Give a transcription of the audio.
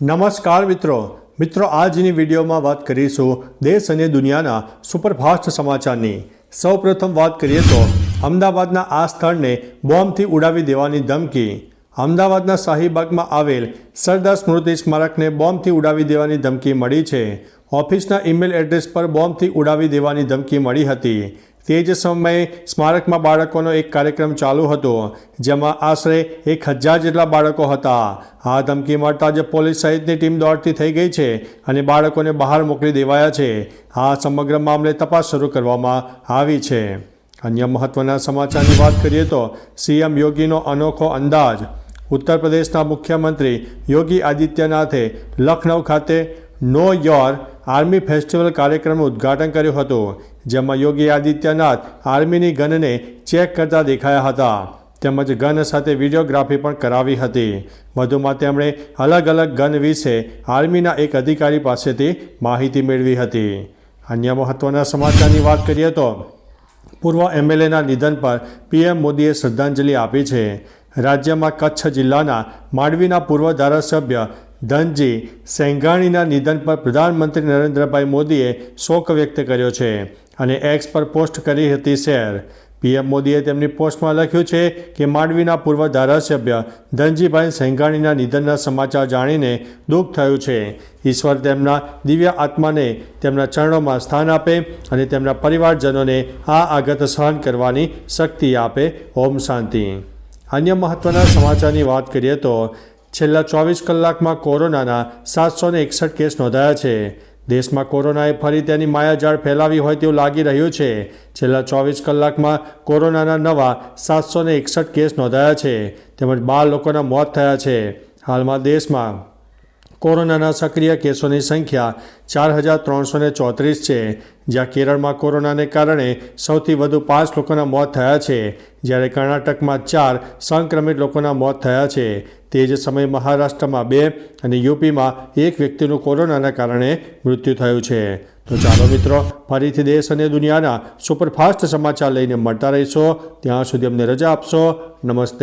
નમસ્કાર મિત્રો. મિત્રો, આજની વિડીયોમાં વાત કરીશું દેશ અને દુનિયાના સુપરફાસ્ટ સમાચારની. સૌપ્રથમ વાત કરીએ તો અમદાવાદના આ સ્થળને બોમ્બથી ઉડાવી દેવાની ધમકી. અમદાવાદના શાહીબાગમાં આવેલ સરદાર સ્મૃતિ સ્મારકને બોમ્બથી ઉડાવી દેવાની ધમકી મળી છે. ઓફિસના ઈમેલ એડ્રેસ પર બોમ્બથી ઉડાવી દેવાની ધમકી મળી હતી. તે જ સમયે સ્મારકમાં બાળકોનો એક કાર્યક્રમ ચાલુ હતો, જેમાં આશરે એક હજાર જેટલા બાળકો હતા. આ ધમકી મળતા જ પોલીસ સહિતની ટીમ દોડતી થઈ ગઈ છે અને બાળકોને બહાર મોકલી દેવાયા છે. આ સમગ્ર મામલે તપાસ શરૂ કરવામાં આવી છે. અન્ય મહત્વના સમાચારની વાત કરીએ તો સીએમ યોગીનો અનોખો અંદાજ. ઉત્તર પ્રદેશના મુખ્યમંત્રી યોગી આદિત્યનાથે લખનૌ ખાતે નો યોર આર્મી ફેસ્ટિવલ કાર્યક્રમનું ઉદ્ઘાટન કર્યું હતું, જેમાં યોગી આદિત્યનાથ આર્મીની ગનને ચેક કરતા દેખાયા હતા. તેમજ ગન સાથે વિડીયોગ્રાફી પણ કરાવી હતી. વધુમાં તેમણે અલગ અલગ ગન વિશે આર્મીના એક અધિકારી પાસેથી માહિતી મેળવી હતી. અન્ય મહત્વના સમાચારની વાત કરીએ તો, પૂર્વ એમએલએના નિધન પર પીએમ મોદીએ શ્રદ્ધાંજલિ આપી છે. રાજ્યમાં કચ્છ જિલ્લાના માંડવીના પૂર્વ ધારાસભ્ય ધનજી સેંઘાણીના નિધન પર પ્રધાનમંત્રી નરેન્દ્રભાઈ મોદીએ શોક વ્યક્ત કર્યો છે અને એક્સ પર પોસ્ટ કરી હતી શેર. પીએમ મોદીએ તેમની પોસ્ટમાં લખ્યું છે કે માંડવીના પૂર્વ ધારાસભ્ય ધનજીભાઈ સેંઘાણીના નિધનના સમાચાર જાણીને દુઃખ થયું છે. ઈશ્વર તેમના દિવ્ય આત્માને તેમના ચરણોમાં સ્થાન આપે અને તેમના પરિવારજનોને આ આઘાત સહન કરવાની શક્તિ આપે. ઓમ શાંતિ. અન્ય મહત્વના સમાચારની વાત કરીએ તો છેલ્લા ચોવીસ કલાકમાં કોરોનાના સાતસો એકસઠ કેસ નોંધાયા છે. દેશમાં કોરોનાએ ફરી તેની માયાજાળ ફેલાવી હોય તેવું લાગી રહ્યું છે. છેલ્લા ચોવીસ કલાકમાં કોરોનાના નવા સાતસો એકસઠ કેસ નોંધાયા છે. તેમજ બાર લોકોના મોત થયા છે. હાલમાં દેશમાં કોરોનાના સક્રિય કેસોની સંખ્યા ચાર હજાર ત્રણસો ચોત્રીસ છે. જ્યાં કેરળમાં કોરોનાને કારણે સૌથી વધુ પાંચ લોકોના મોત થયા છે. જ્યારે કર્ણાટકમાં ચાર સંક્રમિત લોકોના મોત થયા છે. તે જ સમયે મહારાષ્ટ્રમાં બે અને યુપીમાં એક વ્યક્તિનું કોરોનાના કારણે મૃત્યુ થયું છે. તો ચાલો મિત્રો, ફરીથી દેશ અને દુનિયાના સુપરફાસ્ટ સમાચાર લઈને મળતા રહીશો. ત્યાં સુધી અમને રજા આપશો. નમસ્તે.